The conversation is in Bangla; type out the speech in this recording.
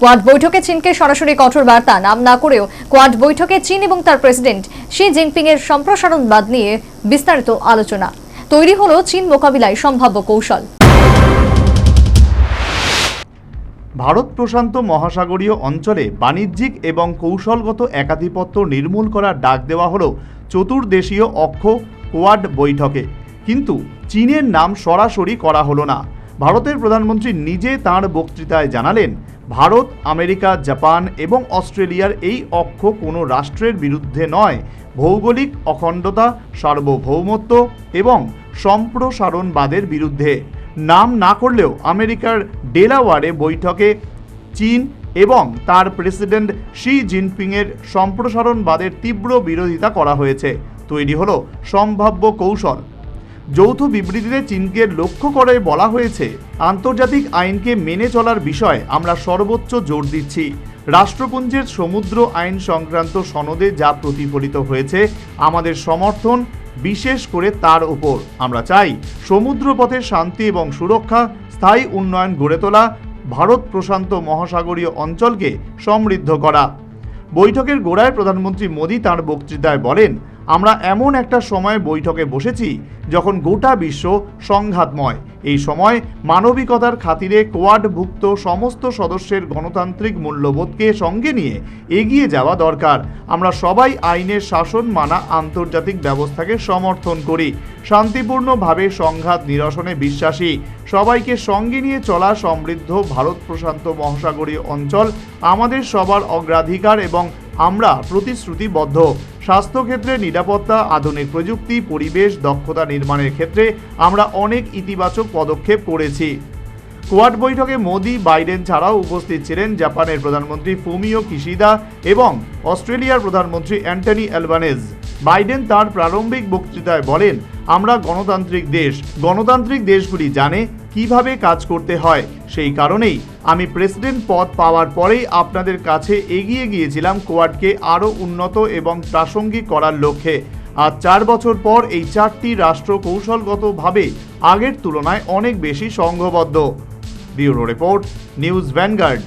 কোয়াড বৈঠকে চীনকে সরাসরি কঠোর বার্তা নাম না করেও কোয়াড বৈঠকে চীন এবং তার প্রেসিডেন্ট শি জিনপিং এর সম্প্রসারণবাদ নিয়ে বিস্তারিত আলোচনা। তৈরি হলো চীন মোকাবিলায় সম্ভাব্য কৌশল। ভারত প্রশান্ত মহাসাগরীয় অঞ্চলে বাণিজ্যিক এবং কৌশলগত একাধিপত্য নির্মূল করার ডাক দেওয়া হলো চতুর্দেশীয় অক্ষ কোয়াড বৈঠকে। কিন্তু চীনের নাম সরাসরি করা হলো না। ভারতের প্রধানমন্ত্রী নিজে তাঁর বক্তৃতায় জানালেন ভারত, আমেরিকা, জাপান এবং অস্ট্রেলিয়ার এই অক্ষ কোনো রাষ্ট্রের বিরুদ্ধে নয়। ভৌগোলিক অখণ্ডতা, সার্বভৌমত্ব এবং সম্প্রসারণবাদের বিরুদ্ধে। নাম না করলেও আমেরিকার ডেলাওয়ারে বৈঠকে চীন এবং তার প্রেসিডেন্ট শি জিনপিংয়ের সম্প্রসারণবাদের তীব্র বিরোধিতা করা হয়েছে। তৈরি হলো সম্ভাব্য কৌশল। যৌথ বিবৃতিতে চীনকে লক্ষ্য করে বলা হয়েছে, আন্তর্জাতিক আইনকে মেনে চলার বিষয়ে আমরা সর্বোচ্চ জোর দিচ্ছি। রাষ্ট্রপুঞ্জের সমুদ্র আইন সংক্রান্ত সনদে যা প্রতিফলিত হয়েছে, আমাদের সমর্থন বিশেষ করে তার উপর। আমরা চাই সমুদ্রপথে শান্তি এবং সুরক্ষা, স্থায়ী উন্নয়ন গড়ে তোলা, ভারত প্রশান্ত মহাসাগরীয় অঞ্চলকে সমৃদ্ধ করা। বৈঠকের গোড়ায় প্রধানমন্ত্রী মোদী তাঁর বক্তৃতায় বলেন আমরা এমন একটা সময় বৈঠকে বসেছি যখন গোটা বিশ্ব সংঘাতময় এই সময় মানবিকতার খাতিরে কোয়াডভুক্ত সমস্ত সদস্যের গণতান্ত্রিক মূল্যবোধকে সঙ্গে নিয়ে এগিয়ে যাওয়া দরকার। আমরা সবাই আইনের শাসন মানা আন্তর্জাতিক ব্যবস্থাকে সমর্থন করি। শান্তিপূর্ণভাবে সংঘাত নিরসনে বিশ্বাসী। সবাইকে সঙ্গে নিয়ে চলা সমৃদ্ধ ভারত প্রশান্ত মহাসাগরীয় অঞ্চল আমাদের সবার অগ্রাধিকার এবং আমরা প্রতিশ্রুতিবদ্ধ। স্বাস্থ্যক্ষেত্রে নিরাপত্তা, আধুনিক প্রযুক্তি, পরিবেশ, দক্ষতা নির্মাণের ক্ষেত্রে আমরা অনেক ইতিবাচক পদক্ষেপ করেছি। কোয়াড বৈঠকে মোদি, বাইডেন ছাড়াও উপস্থিত ছিলেন জাপানের প্রধানমন্ত্রী ফুমিও কিশিদা এবং অস্ট্রেলিয়ার প্রধানমন্ত্রী অ্যান্টনি অ্যালবানেজ। বাইডেন তার প্রারম্ভিক বক্তৃতায় বলেন, আমরা গণতান্ত্রিক দেশ। গণতান্ত্রিক দেশগুলি জানে কীভাবে কাজ করতে হয়। সেই কারণেই আমি প্রেসিডেন্ট পদ পাওয়ার পরেই আপনাদের কাছে এগিয়ে গিয়েছিলাম কোয়াডকে আরও উন্নত এবং প্রাসঙ্গিক করার লক্ষ্যে। আজ চার বছর পর এই চারটি রাষ্ট্র কৌশলগতভাবে আগের তুলনায় অনেক বেশি সংঘবদ্ধ ব্যুরো রিপোর্ট, নিউজ ভ্যানগার্ড।